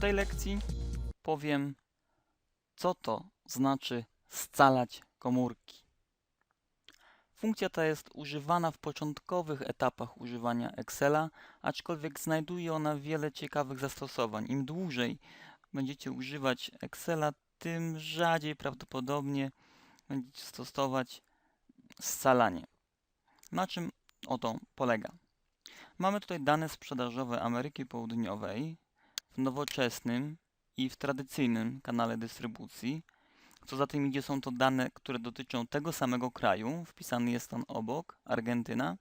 tej lekcji powiem, co to znaczy scalać komórki. Funkcja ta jest używana w początkowych etapach używania Excela, aczkolwiek znajduje ona wiele ciekawych zastosowań. Im dłużej będziecie używać Excela, tym rzadziej prawdopodobnie będziecie stosować scalanie. Na czym oto polega? Mamy tutaj dane sprzedażowe Ameryki Południowej w nowoczesnym i w tradycyjnym kanale dystrybucji. Co za tym idzie, są to dane, które dotyczą tego samego kraju. Wpisany jest on obok, Argentyna.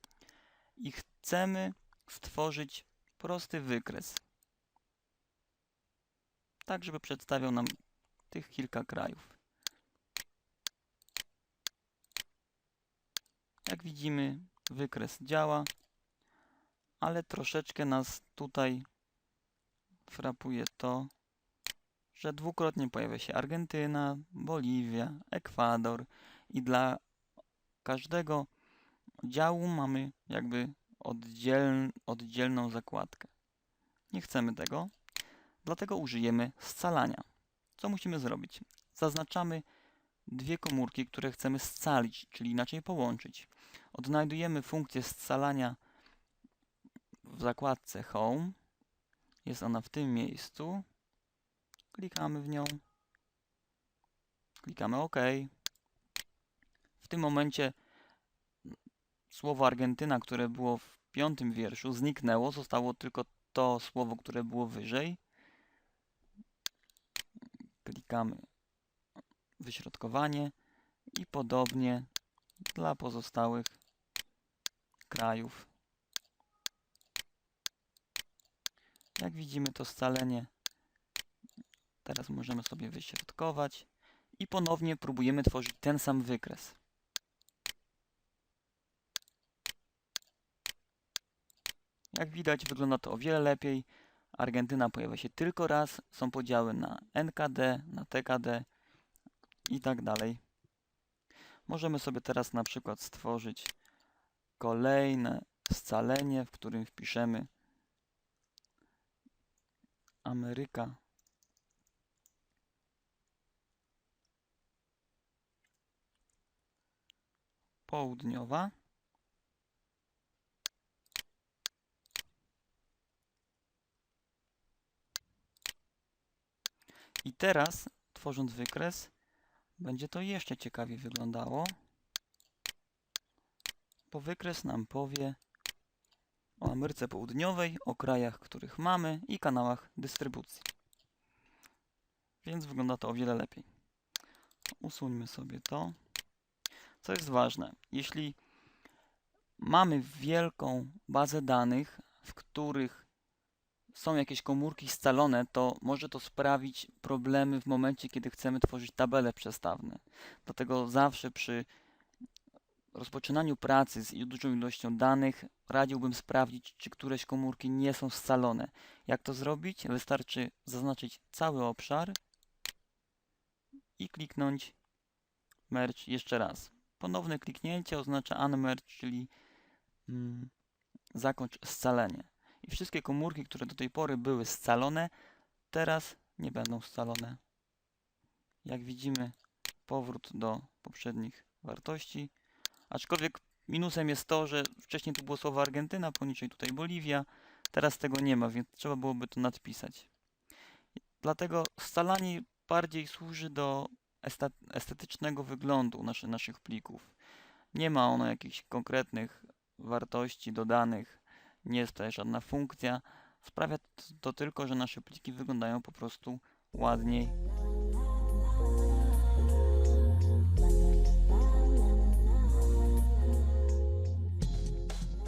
I chcemy stworzyć prosty wykres. Tak, żeby przedstawiał nam tych kilka krajów. Jak widzimy, wykres działa, ale troszeczkę nas tutaj frapuje to, że dwukrotnie pojawia się Argentyna, Boliwia, Ekwador i dla każdego działu mamy jakby oddziel, oddzielną zakładkę. Nie chcemy tego, dlatego użyjemy scalania. Co musimy zrobić? Zaznaczamy dwie komórki, które chcemy scalić, czyli inaczej połączyć. Odnajdujemy funkcję scalania w zakładce Home. Jest ona w tym miejscu. Klikamy w nią. Klikamy OK. W tym momencie słowo Argentyna, które było w piątym wierszu, zniknęło. Zostało tylko to słowo, które było wyżej. Klikamy wyśrodkowanie i podobnie dla pozostałych krajów. Jak widzimy to scalenie teraz możemy sobie wyśrodkować i ponownie próbujemy tworzyć ten sam wykres. Jak widać wygląda to o wiele lepiej. Argentyna pojawia się tylko raz, są podziały na NKD, na TKD i tak dalej. Możemy sobie teraz na przykład stworzyć kolejne scalenie, w którym wpiszemy Ameryka Południowa. I teraz, tworząc wykres, będzie to jeszcze ciekawiej wyglądało, bo wykres nam powie o Ameryce Południowej, o krajach, których mamy i kanałach dystrybucji. Więc wygląda to o wiele lepiej. Usuńmy sobie to. Co jest ważne, jeśli mamy wielką bazę danych, w których są jakieś komórki scalone, to może to sprawić problemy w momencie, kiedy chcemy tworzyć tabele przestawne. Dlatego zawsze przy rozpoczynaniu pracy z dużą ilością danych radziłbym sprawdzić, czy któreś komórki nie są scalone. Jak to zrobić? Wystarczy zaznaczyć cały obszar i kliknąć Merge jeszcze raz. Ponowne kliknięcie oznacza Unmerge, czyli mm, zakończ scalenie. I wszystkie komórki, które do tej pory były scalone, teraz nie będą scalone. Jak widzimy, powrót do poprzednich wartości. Aczkolwiek minusem jest to, że wcześniej tu było słowo Argentyna, poniżej tutaj Boliwia. Teraz tego nie ma, więc trzeba byłoby to nadpisać. Dlatego scalanie bardziej służy do estetycznego wyglądu naszy, naszych plików. Nie ma ono jakichś konkretnych wartości dodanych, nie jest to żadna funkcja. Sprawia to, to tylko, że nasze pliki wyglądają po prostu ładniej